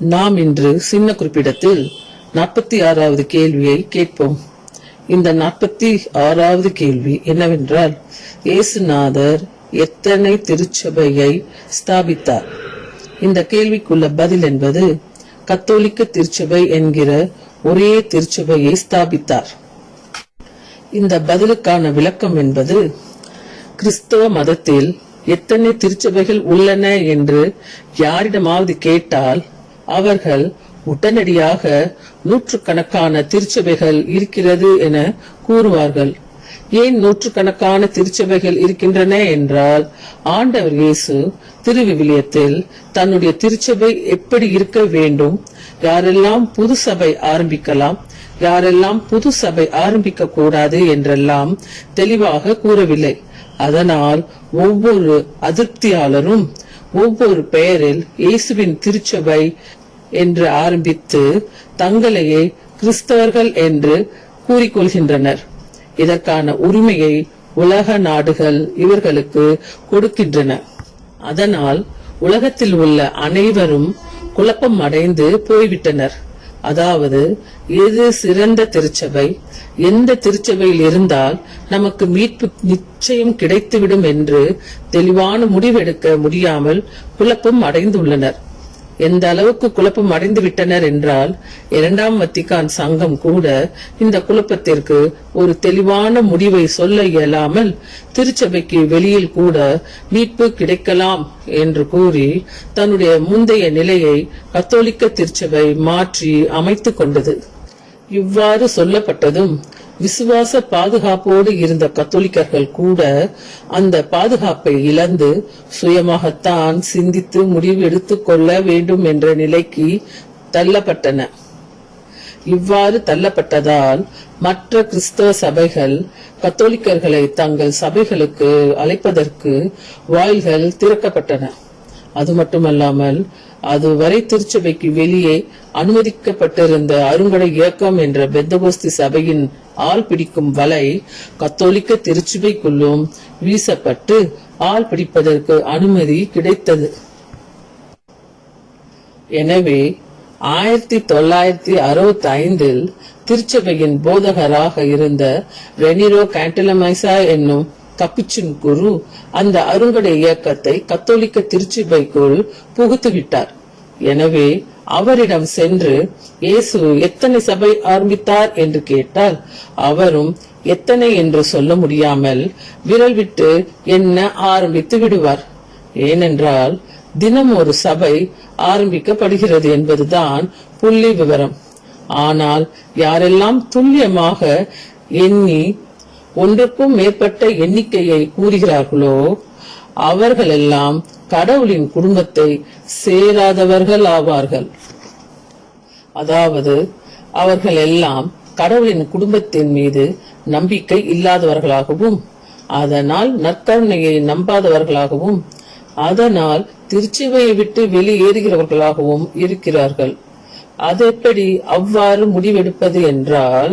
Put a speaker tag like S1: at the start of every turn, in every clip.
S1: நாம் இன்று சின்ன குறிப்பிடத்தில் நாற்பத்தி ஆறாவது கேள்வியை கேட்போம். இந்த நாற்பத்தி ஆறாவது கேள்வி என்னவென்றால் இயேசுநாதர் எத்தனை திருச்சபையை ஸ்தாபித்தார்? இந்த கேள்விக்குள்ள பதில் என்பது கத்தோலிக்க திருச்சபை என்கிற ஒரே திருச்சபையை ஸ்தாபித்தார். இந்த பதிலுக்கான விளக்கம் என்பது கிறிஸ்தவ மதத்தில் எத்தனை திருச்சபைகள் உள்ளன என்று யாரிடமாவது கேட்டால் அவர்கள் உடனடியாக நூற்றுக்கணக்கான திருச்சபைகள் இருக்கிறது என கூறுவார்கள். ஏன் நூற்றுக்கணக்கான திருச்சபைகள் இருக்கின்றன என்றால் ஆண்டவர் இயேசு திருவிவிலியத்தில் தன்னுடைய திருச்சபை எப்படி இருக்க வேண்டும் யாரெல்லாம் புது சபை ஆரம்பிக்கலாம் யாரெல்லாம் புது சபை ஆரம்பிக்க கூடாது என்றெல்லாம் தெளிவாக கூறவில்லை. அதனால் ஒவ்வொரு அதிருப்தியாளரும் ஒவ்வொரு பெயரில் இயேசுவின் திருச்சபை என்று ஆரம்பித்து தங்களையே கிறிஸ்தவர்கள் என்று கூறிக்கொள்கின்றனர். இதற்கான உரிமையை உலக நாடுகள் இவர்களுக்கு கொடுக்கின்றன. அதனால் உலகத்தில் உள்ள அனைவரும் குழப்பம் அடைந்து போய்விட்டனர். அதாவது எது சிறந்த திருச்சபை? எந்த திருச்சபையில் இருந்தால் நமக்கு மீட்பு நிச்சயம் கிடைத்துவிடும் என்று தெளிவான முடிவெடுக்க முடியாமல் குழப்பம் அடைந்துள்ளனர். எந்த அளவுக்கு குழப்பம் அடைந்து விட்டனர் என்றால் இரண்டாம் வத்திகான் சங்கம் கூட இந்த குழப்பத்திற்கு ஒரு தெளிவான முடிவை சொல்ல இயலாமல் திருச்சபைக்கு வெளியில் கூட மீட்பு கிடைக்கலாம் என்று கூறி தன்னுடைய முந்தைய நிலையை கத்தோலிக்க திருச்சபை மாற்றி அமைத்துக் கொண்டது. இவ்வாறு சொல்லப்பட்டதும் விசுவாச பாதுகாப்போடு இருந்த கத்தோலிக்கர்கள் கூட அந்த பாதுகாப்பை இழந்து சுயமாகத்தான் சிந்தித்து முடிவு எடுத்துக் கொள்ள வேண்டும் என்ற நிலைக்கு தள்ளப்பட்டன. இவ்வாறு தள்ளப்பட்டதால் மற்ற கிறிஸ்தவ சபைகள் கத்தோலிக்கர்களை தங்கள் சபைகளுக்கு அழைப்பதற்கு வாயில்கள் திறக்கப்பட்டன. அது மட்டுமல்லாமல் அதுவரை திருச்சபைக்கு வெளியே அனுமதிக்கப்பட்டிருந்த அருங்கடை இயக்கம் என்ற பெந்தகோஸ்தி சபையின் ஆள் பிடிக்கும் வலை கத்தோலிக்க திருச்சபைக்குள்ளும் வீசப்பட்டு ஆள் பிடிப்பதற்கு அனுமதி கிடைத்தது. எனவே ஆயிரத்தி தொள்ளாயிரத்தி அறுபத்தி ஐந்தில் திருச்சபையின் போதகராக இருந்த ரெனிரோ கேண்டலமைசா என்னும் கப்பிச்சின் குரு அந்த அருங்கடை இயக்கத்தை கத்தோலிக்க திருச்சபைக்குள் புகுத்துவிட்டார். எனவே அவரிடம் சென்று இயேசு எத்தனை சபை ஆரம்பித்தார் என்று கேட்டால் அவரும் எத்தனை என்று சொல்ல முடியாமல் விரல் விட்டு என்ன ஆரம்பித்து விடுவார். ஏனென்றால் தினம் ஒரு சபை ஆரம்பிக்கப்படுகிறது என்பதுதான் புள்ளி விவரம். ஆனால் யாரெல்லாம் துல்லியமாக எண்ணி ஒன்றுக்கும் மேற்பட்ட எண்ணிக்கையை கூறுகிறார்களோ அவர்களெல்லாம் கடவுளின் குடும்பத்தை சேராதவர்கள் ஆவார்கள். அதாவது அவர்கள் எல்லாம் கடவுளின் குடும்பத்தின் மீது நம்பிக்கை இல்லாதவர்களாகவும் அதனால் நற்கருணையை நம்பாதவர்களாகவும் அதனால் திருச்சிவையை விட்டு வெளியேறுகிறவர்களாகவும் இருக்கிறார்கள். அது எப்படி அவ்வாறு முடிவெடுப்பது என்றால்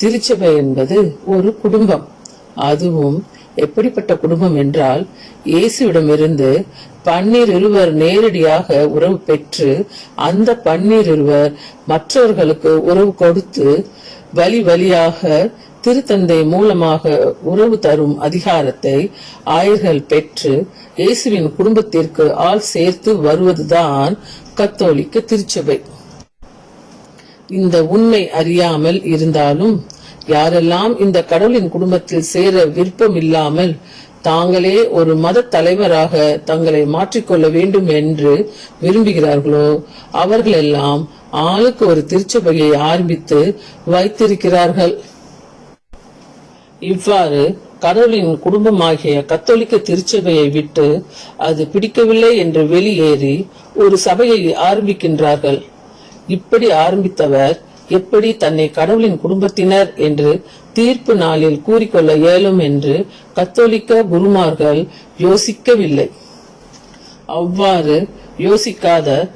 S1: திருச்சபை என்பது ஒரு குடும்பம். அதுவும் எப்படிப்பட்ட குடும்பம் என்றால் இயேசுவிடமிருந்து பன்னீர் இருவர் நேரடியாக உறவு பெற்று அந்த பன்னீர் இருவர் மற்றவர்களுக்கு உறவு கொடுத்து வழி வழியாக திருத்தந்தை மூலமாக உறவு தரும் அதிகாரத்தை ஆயர்கள் பெற்று இயேசுவின் குடும்பத்திற்கு ஆள் சேர்த்து வருவதுதான் கத்தோலிக்க திருச்சபை. இந்த உண்மை அறியாமல் இருந்தாலும் யாரெல்லாம் இந்த கடவுளின் குடும்பத்தில் சேர விருப்பம் இல்லாமல் தாங்களே ஒரு மத தலைவராக தங்களை மாற்றிக்கொள்ள வேண்டும் என்று விரும்புகிறார்களோ அவர்களெல்லாம் ஆளுக்கு ஒரு திருச்சபையை ஆரம்பித்து வைத்திருக்கிறார்கள். இவ்வாறு கடவுளின் குடும்பமாகிய கத்தோலிக்க திருச்சபையை விட்டு அது பிடிக்கவில்லை என்று வெளியேறி ஒரு சபையை ஆரம்பிக்கின்றார்கள். இப்படி ஆரம்பித்தவர் எப்படி தன்னை கடவுளின் குடும்பத்தினர் என்று தீர்ப்பு நாளில் கூறிக்கொள்ள இயலும் என்று கத்தோலிக்க குருமார்கள் யோசிக்கவில்லை. அவ்வாறு யோசிக்காத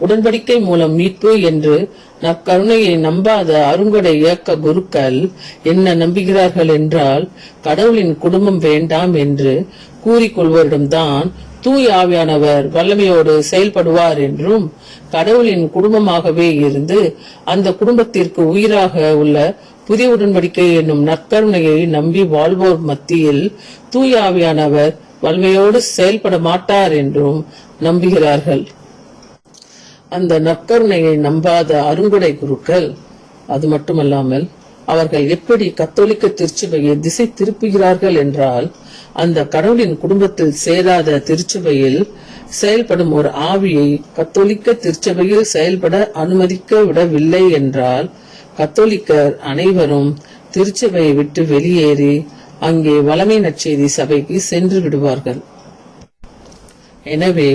S1: உடன்படிக்கை மூலம் மீட்பு என்று நற்கருணையை நம்பாத அருங்கொடை இயக்க குருக்கள் என்ன நம்புகிறார்கள் என்றால் கடவுளின் குடும்பம் வேண்டாம் என்று கூறிக்கொள்வோரிடம்தான் தூய் ஆவியானவர் வல்லமையோடு செயல்படுவார் என்றும் கடவுளின் குடும்பமாகவே இருந்து அந்த குடும்பத்திற்கு உயிராக உள்ள புதிய உடன்படிக்கை என்னும் நற்கருணையை நம்பி வாழ்வோர் மத்தியில் தூய் ஆவியானவர் வல்லமையோடு செயல்பட மாட்டார் என்றும் நம்புகிறார்கள். அந்த நற்கருணையை நம்பாத அருங்குடை குருக்கள் அது மட்டுமல்லாமல் அவர்கள் எப்படி கத்தோலிக்க திருச்சபையை திசை திருப்புகிறார்கள் என்றால் அந்த கடவுளின் குடும்பத்தில் சேராத திருச்சபையில் செயல்படும் ஒரு ஆவியை கத்தோலிக்க திருச்சபையில் செயல்பட அனுமதிக்க விடவில்லை என்றால் கத்தோலிக்கர் அனைவரும் திருச்சபையை விட்டு வெளியேறி அங்கே வளமை நற்செய்தி சபைக்கு சென்று விடுவார்கள். எனவே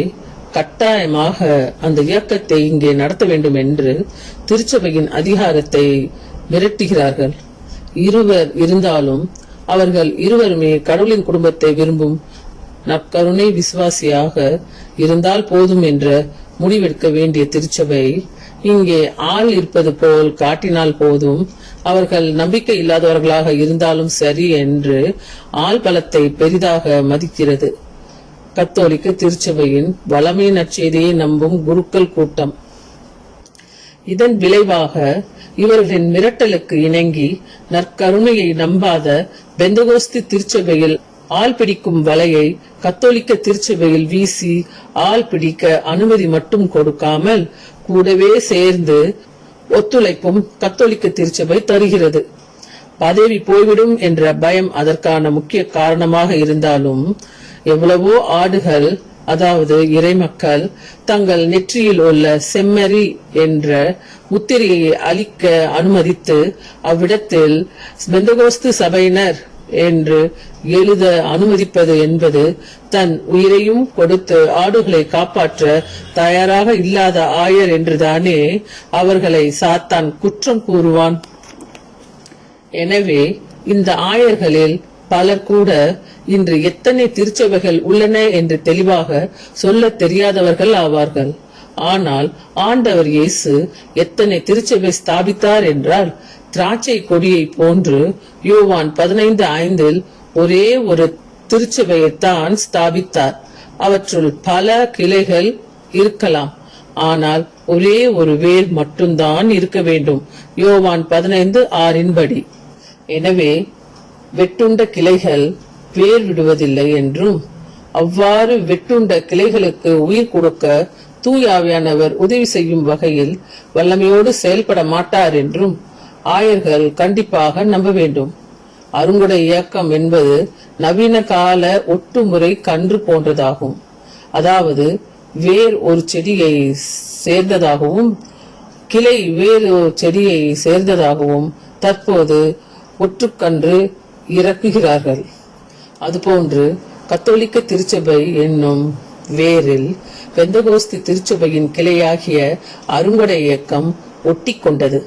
S1: கட்டாயமாக அந்த இயக்கத்தை இங்கே நடத்த வேண்டும் என்று திருச்சபையின் அதிகாரத்தை மிரட்டுகிறார்கள். இருவர் இருந்தாலும் அவர்கள் இருவருமே கடவுளின் குடும்பத்தை விரும்பும் நற்கருணை விசுவாசியாக இருந்தால் போதும் என்ற முடிவெடுக்க வேண்டிய திருச்சபை இங்கே ஆள் இருப்பது போல் காட்டினால் போதும். அவர்கள் நம்பிக்கை இல்லாதவர்களாக இருந்தாலும் சரி என்று ஆள் பலத்தை பெரிதாக மதிக்கிறது. கத்தோலிக்க திருச்சபையின் வளமை நற்செய்தியை நம்பும் குருக்கள் கூட்டம். இதன் விளைவாக இவர்களின் மிரட்டலுக்கு இணங்கி நற்கருணையை நம்பாத பெந்தகோஸ்து திருச்சபையில் ஆள் பிடிக்கும் வலையை கத்தோலிக்க திருச்சபையில் வீசி ஆள் பிடிக்க அனுமதி மட்டும் கொடுக்காமல் கூடவே சேர்ந்து ஒத்துழைப்பும் கத்தோலிக்க திருச்சபை தருகிறது. பதவி போய்விடும் என்ற பயம் அதற்கான முக்கிய காரணமாக இருந்தாலும் எவ்வளவோ ஆடுகள் அதாவது இறைமக்கள் தங்கள் நெற்றியில் உள்ள செம்மறி என்ற முத்திரையை அளிக்க அனுமதித்து அவ்விடத்தில் பெந்தகோஸ்து சபையினர் என்று எழுத அனுமதிப்பது என்பது தன் உயிரையும் கொடுத்து ஆடுகளை காப்பாற்ற தயாராக இல்லாத ஆயர் என்றுதானே அவர்களை சாத்தான் குற்றம் கூறுவான். எனவே இந்த ஆயர்களில் பலர் கூட இன்று எத்தனை திருச்சபைகள் உள்ளன என்று தெளிவாக சொல்ல தெரியாதவர்கள் ஆவார்கள். ஆனால் ஆண்டவர் இயேசு எத்தனை திருச்சபை ஸ்தாபித்தார் என்றால் திராட்சை கொடியை போன்று யோவான் பதினைந்து ஐந்தில் ஒரே ஒரு திருச்சபையைத்தான் ஸ்தாபித்தார். அவற்றுள் பல கிளைகள் இருக்கலாம். ஆனால் ஒரே ஒரு வேர் மட்டும்தான் இருக்க வேண்டும். யோவான் பதினைந்து ஆறின்படி. எனவே வெட்டுண்ட கிளைகள் வேர் விடுவதில்லை என்றும் அவ்வாறு வெட்டுண்ட கிளைகளுக்கு உயிர் கொடுக்க தூயாவியானவர் உதவி செய்யும் வகையில் வல்லமையோடு செயல்பட மாட்டார் என்றும் ஆயர்கள் கண்டிப்பாக நம்ப வேண்டும். அருங்குடை இயக்கம் என்பது நவீன கால ஒட்டுமுறை கன்று போன்றதாகும். அதாவது வேர் ஒரு செடியை சேர்ந்ததாகவும் கிளை வேறு ஒரு செடியை சேர்ந்ததாகவும் தற்போது ஒற்றுக்கன்று இறக்குகிறார்கள். அதுபோன்று கத்தோலிக்க திருச்சபை என்னும் வேரில் பெந்தகோஸ்து திருச்சபையின் கிளையாகிய அருங்கொடை இயக்கம் ஒட்டி கொண்டது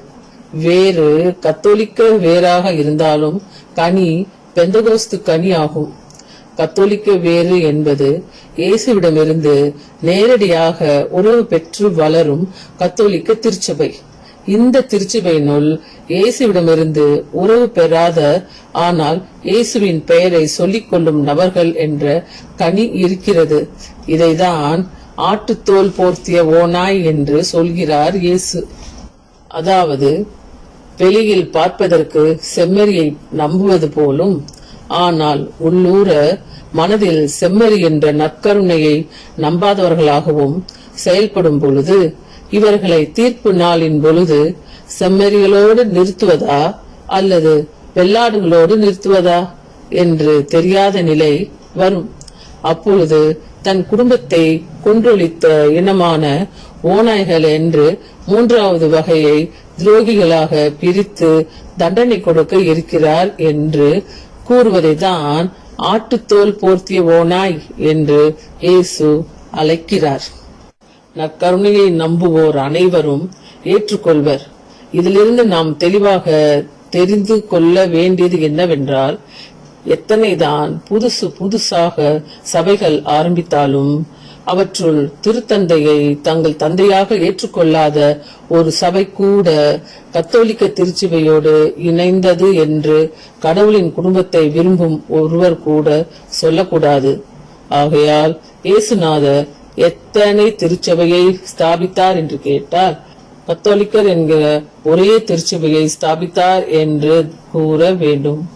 S1: வேறு கத்தோலிக்க வேராக இருந்தாலும் கனி பெந்தகோஸ்து கனி ஆகும் கத்தோலிக்க வேறு என்பது இயேசுவிடமிருந்து நேரடியாக உறவு பெற்று வளரும் கத்தோலிக்க திருச்சபை. இந்த திருச்சபையினுள் இயேசுவிடமிருந்து உறவு பெறாத ஆனால் இயேசுவின் பெயரை சொல்லிக் கொள்ளும் நபர்கள் என்ற கனி இருக்கிறது. இதைதான் ஆட்டுத்தோல் போர்த்திய ஓநாய் என்று சொல்கிறார் இயேசு. அதாவது வெளியில் பார்ப்பதற்கு செம்மறியை நம்புவது போலும் ஆனால் உள்ளூர மனதில் செம்மறி என்ற நற்கருணையை நம்பாதவர்களாகவும் செயல்படும் பொழுது இவர்களை தீர்ப்பு நாளின் பொழுது செம்மறிகளோடு நிறுத்துவதா அல்லது வெள்ளாடுகளோடு நிறுத்துவதா என்று தெரியாத நிலை வரும். அப்பொழுது தன் குடும்பத்தை கொன்றொழித்த இனமான ஓநாய்கள் என்று மூன்றாவது வகையை துரோகிகளாக பிரித்து தண்டனை கொடுக்க இருக்கிறார் என்று கூறுவதை தான் ஆட்டுத்தோல் போர்த்திய ஓநாய் என்று இயேசு அழைக்கிறார். நற்கருணையை நம்புவோர் அனைவரும் ஏற்றுக்கொள்வர். இதிலிருந்து நாம் தெளிவாக தெரிந்து கொள்ள வேண்டியது என்னவென்றால் எத்தனைதான் புதுசு புதுசாக சபைகள் ஆரம்பித்தாலும் அவற்றுள் திருத்தந்தையை தங்கள் தந்தையாக ஏற்றுக்கொள்ளாத ஒரு சபை கூட கத்தோலிக்க திருச்சபையோடு இணைந்தது என்று கடவுளின் குடும்பத்தை விரும்பும் ஒருவர் கூட சொல்லக்கூடாது. ஆகையால் இயேசுநாதர் எத்தனை திருச்சபையை ஸ்தாபித்தார் என்று கேட்டால் கத்தோலிக்கர் என்கிற ஒரே திருச்சபையை ஸ்தாபித்தார் என்று கூற வேண்டும்.